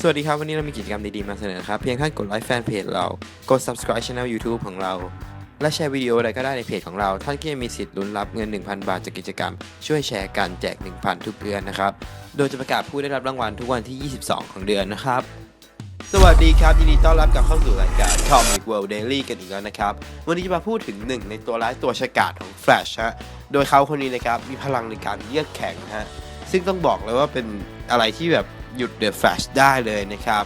สวัสดีครับ วันนี้เรามีกิจกรรมดีๆมาเสนอครับ เพียงท่านกดไลค์แฟนเพจเรา กด subscribe channel YouTube ของเรา และแชร์วิดีโออะไรก็ได้ในเพจของเรา ท่านก็จะมีสิทธิ์ลุ้นรับเงิน 1,000 บาทจากกิจกรรม ช่วยแชร์กันแจก 1,000 ทุกเดือนนะครับ โดยจะประกาศผู้ได้รับรางวัลทุกวันที่ 22 ของเดือนนะครับ สวัสดีครับยินดีต้อนรับกลับเข้าสู่รายการ Comic World Daily กันอีกแล้วนะครับ วันนี้จะมาพูดถึงหนึ่งในตัวร้ายตัวฉกาจของ Flash ฮะ โดยเขาคนนี้นะครับมีพลังในการเยือกแข็งฮะ ซึ่งต้องบอกเลยว่าเป็นอะไรที่แบบ หยุด The Flash ได้เลยนะครับ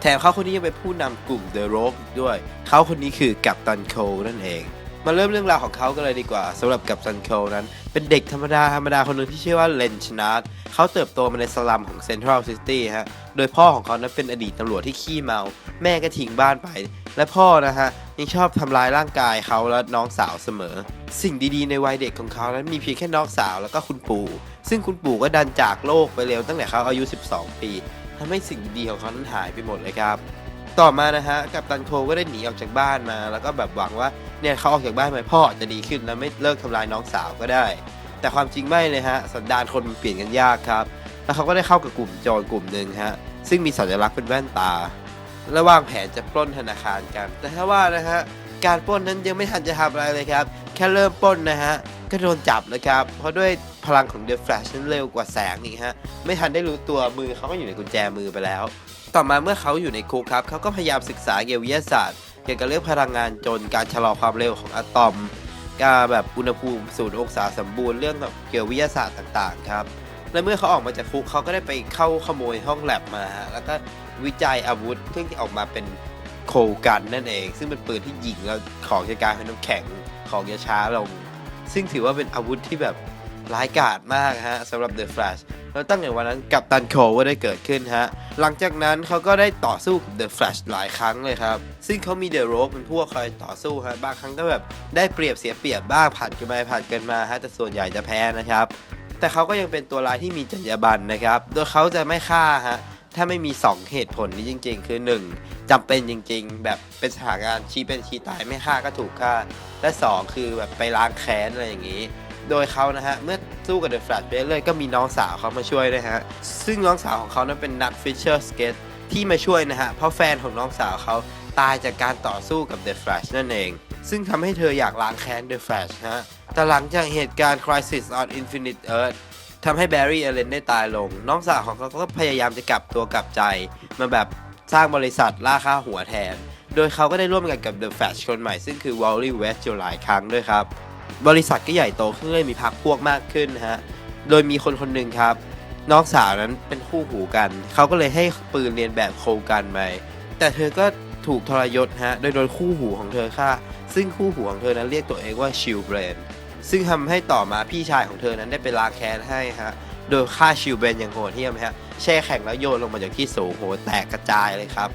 แถมเขาคนนี้ยังเป็นผู้นำกลุ่ม The Rogue ด้วย เขาคนนี้คือกัปตันโคลนั่นเอง มาเริ่มเรื่องราวของเขากันเลยดีกว่าสำหรับกัปตันโคลนั้น เป็นเด็กธรรมดาธรรมดาคนหนึ่งที่ชื่อว่าเลนชนาร์ดเขาเติบโตมาในสลัมของเซ็นทรัลซิตี้ฮะ โดยพ่อของเขานั้นเป็นอดีตตำรวจที่ขี้เมา แม่ก็ทิ้งบ้านไป และพ่อนะฮะ ยังชอบทำร้ายร่างกายเขาและน้องสาวเสมอ สิ่งดีๆในวัยเด็กของเขานั้นมีเพียงแค่น้องสาวแล้วก็คุณปู่ ซึ่งคุณปู่ก็ดันจากโลกไปเร็วตั้งแต่เขาอายุ 12 ปีทำให้สิ่งดีๆของเขานั้นหายไปหมดเลยครับ ต่อมานะฮะ กัปตันโคก็ได้หนีออกจากบ้านมา แล้วก็แบบหวังว่า เนี่ยเขาออกจากบ้านไปพ่ออาจจะดีขึ้นแล้วไม่เลิกทำลายน้องสาวก็ได้ แต่ความจริงไม่เลยฮะสันดานคนมันเปลี่ยนกันยากครับ แล้วเขาก็ได้เข้ากับกลุ่มโจรกลุ่มหนึ่งฮะซึ่งมีสัญลักษณ์เป็นแว่นตา และวางแผนจะปล้นธนาคารกัน แต่ถ้าว่านะฮะการปล้นนั้นยังไม่ทันจะทำอะไรเลยครับ แค่เริ่มปล้นนะฮะก็โดนจับแล้วครับ เพราะด้วยพลังของเดอะแฟลชนั้นเร็วกว่าแสงอีกฮะ ไม่ทันได้รู้ตัวมือเขาก็อยู่ในกุญแจมือไปแล้ว ต่อมาเมื่อเขาอยู่ในคุกครับ เขาก็พยายามศึกษาเกี่ยววิทยาศาสตร์ กี่ยวกับเรื่องพลังงานจนการชะลอความเร็วของอะตอมการแบบอุณหภูมิศูนย์องศาสมบูรณ์เรื่องแบบเกี่ยววิทยาศาสตร์ต่างๆครับและเมื่อเขาออกมาจากคุกเขาก็ได้ไปเข้าขโมยห้องแลบมาฮะแล้วก็วิจัยอาวุธซึ่งที่ออกมาเป็นโคกันนั่นเอง ซึ่งเป็นปืนที่ยิงแล้วของจะกลายเป็นน้ำแข็งของจะช้าลง ซึ่งถือว่าเป็นอาวุธที่แบบร้ายกาจมากฮะสำหรับ The Flash แล้ แล้วตั้งแต่วันนั้นกับตันโคก็ได้เกิดขึ้นฮะ หลังจากนั้นเขาก็ได้ต่อสู้กับ The Flash หลายครั้งเลยครับ ซึ่งเขามี The Rogue เป็นพวกคอยต่อสู้ฮะบางครั้งก็แบบได้เปรียบเสียเปรียบบ้างผ่านกันไปผ่านกันมาฮะแต่ส่วนใหญ่จะแพ้นะครับ แต่เขาก็ยังเป็นตัวร้ายที่มีจรรยาบรรณนะครับ โดยเขาจะไม่ฆ่าฮะถ้าไม่มี 2 เหตุผลนี้จริง ๆ คือ 1. จำเป็นจริง ๆ แบบเป็นสถานการณ์ชี้เป็นชี้ตายไม่ฆ่าก็ถูกฆ่า และ 2 คือแบบไปล้างแค้นอะไรอย่างนี้ โดยเขานะฮะเมื่อสู้กับเดอะแฟลชไปเรื่อยๆก็มีน้องสาวเขามาช่วยด้วยฮะซึ่งน้องสาวของเขานั้นเป็นนักฟิชเชอร์สเกตที่มาช่วยนะฮะเพราะแฟนของน้องสาวเขาตายจากการต่อสู้กับเดอะแฟลชนั่นเอง ซึ่งทำให้เธออยากล้างแค้นเดอะแฟลชฮะแต่หลังจากเหตุการณ์ Crisis on Infinite Earth ทำให้แบร์รี่เอเลนได้ตายลง น้องสาวของเขาก็พยายามจะกลับตัวกลับใจ มาแบบสร้างบริษัทล่าค่าหัวแทน โดยเขาก็ได้ร่วมกันกับ The Flash คนใหม่ซึ่งคือ Wally West อยู่หลายครั้งด้วยครับ บริษัทก็ใหญ่โตขึ้นเลยมีพักพวกมากขึ้นนะฮะ โดยมีคนคนหนึ่งครับ น้องสาวนั้นเป็นคู่หูกัน เขาก็เลยให้ปืนเรียนแบบโคกันไปแต่เธอก็ถูกทรยศฮะ โดยโดนคู่หูของเธอฆ่า ซึ่งคู่หูของเธอนั้นเรียกตัวเองว่าชิลเบรน ซึ่งทำให้ต่อมาพี่ชายของเธอนั้นได้ไปลาแค้นให้ฮะ โดยฆ่าชิลเบรนอย่างโหดเหี้ยมฮะ แช่แข็งแล้วโยนลงมาจากที่สูงโหแตกกระจายเลยครับ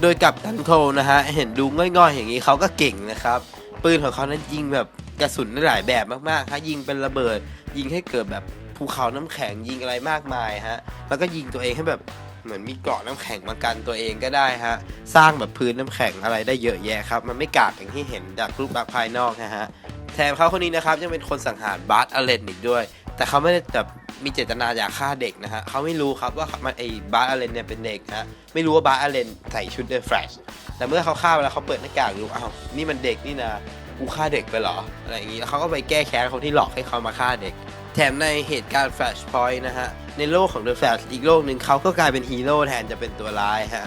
โดยกับตันโคลนะฮะ เห็นดูง่อยๆอย่างนี้เขาก็เก่งนะครับ ปืนของเขานั้นยิงแบบกระสุนได้หลายแบบมากๆฮะยิงเป็นระเบิด ยิงให้เกิดแบบภูเขาน้ำแข็งยิงอะไรมากมายฮะแล้วก็ยิงตัวเองให้แบบเหมือนมีเกราะน้ำแข็งมากันตัวเองก็ได้ฮะสร้างแบบพื้นน้ำแข็งอะไรได้เยอะแยะครับ มันไม่กากอย่างที่เห็นจากรูปลักษณ์ภายนอกนะฮะแถมเขาคนนี้นะครับยังเป็นคนสังหารบาร์ตอเลนอีกด้วย แต่เขาไม่ได้แบบ มีเจตนาอยากฆ่าเด็กนะฮะเขาไม่รู้ครับว่ามันไอ้บาร์ตอเลนเนี่ยเป็นเด็กฮะไม่รู้ว่าบาร์ตอเลนใส่ชุดเดอะแฟลชแต่เมื่อเขาฆ่าไปแล้วเขาเปิดหน้ากากดูอ้าวนี่มันเด็กนี่นะกูฆ่าเด็กไปเหรออะไรอย่างนี้แล้วเขาก็ไปแก้แค้นคนที่หลอกให้เขามาฆ่าเด็ก แถมในเหตุการณ์ Flashpoint นะฮะในโลกของ The Flash อีกโลกหนึ่งเขาก็กลายเป็นฮีโร่แทนจะเป็นตัวร้ายฮะ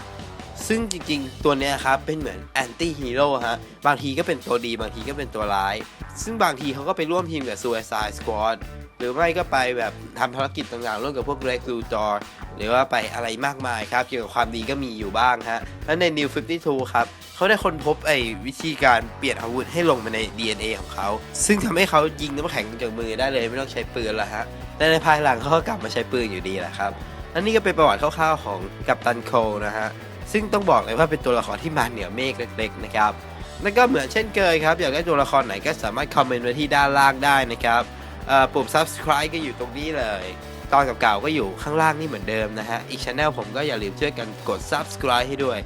ซึ่งจริงๆ ตัวเนี้ยครับเป็นเหมือนแอนตี้ฮีโร่ฮะ บางทีก็เป็นตัวดี บางทีก็เป็นตัวร้าย ซึ่งบางทีเขาก็ไปร่วมทีมกับ Suicide Squad หรือไม่ก็ไปแบบทำภารกิจต่างๆร่วมกับพวก Greg Luthor หรือว่าไปอะไรมากมายครับ เกี่ยวกับความดีก็มีอยู่บ้างฮะ และใน New 52 ครับ เขาได้ค้นพบไอ้วิธีการเปลี่ยนอาวุธให้ลงมาใน DNA ของเขา ซึ่งทำให้เขายิงน้ำแข็งจากมือได้เลยไม่ต้องใช้ปืนแล้วฮะและในภายหลังเขาก็กลับมาใช้ปืนอยู่ดีแหละครับและนี่ก็เป็นประวัติคร่าวๆของกัปตันโคลนะฮะ ซึ่งต้องบอกเลยว่าเป็นตัวละครที่มาเหนือเมฆเล็กๆนะครับ แล้วก็เหมือนเช่นเคยครับ อยากได้ตัวละครไหนก็สามารถคอมเมนต์ไว้ที่ด้านล่างได้นะครับ ปุ่ม subscribe ก็อยู่ตรงนี้เลย ตอนเก่าๆก็อยู่ข้างล่างนี่เหมือนเดิมนะฮะ อีกช anel ผมก็อย่าลืมช่วยกันกด subscribe ให้ด้วย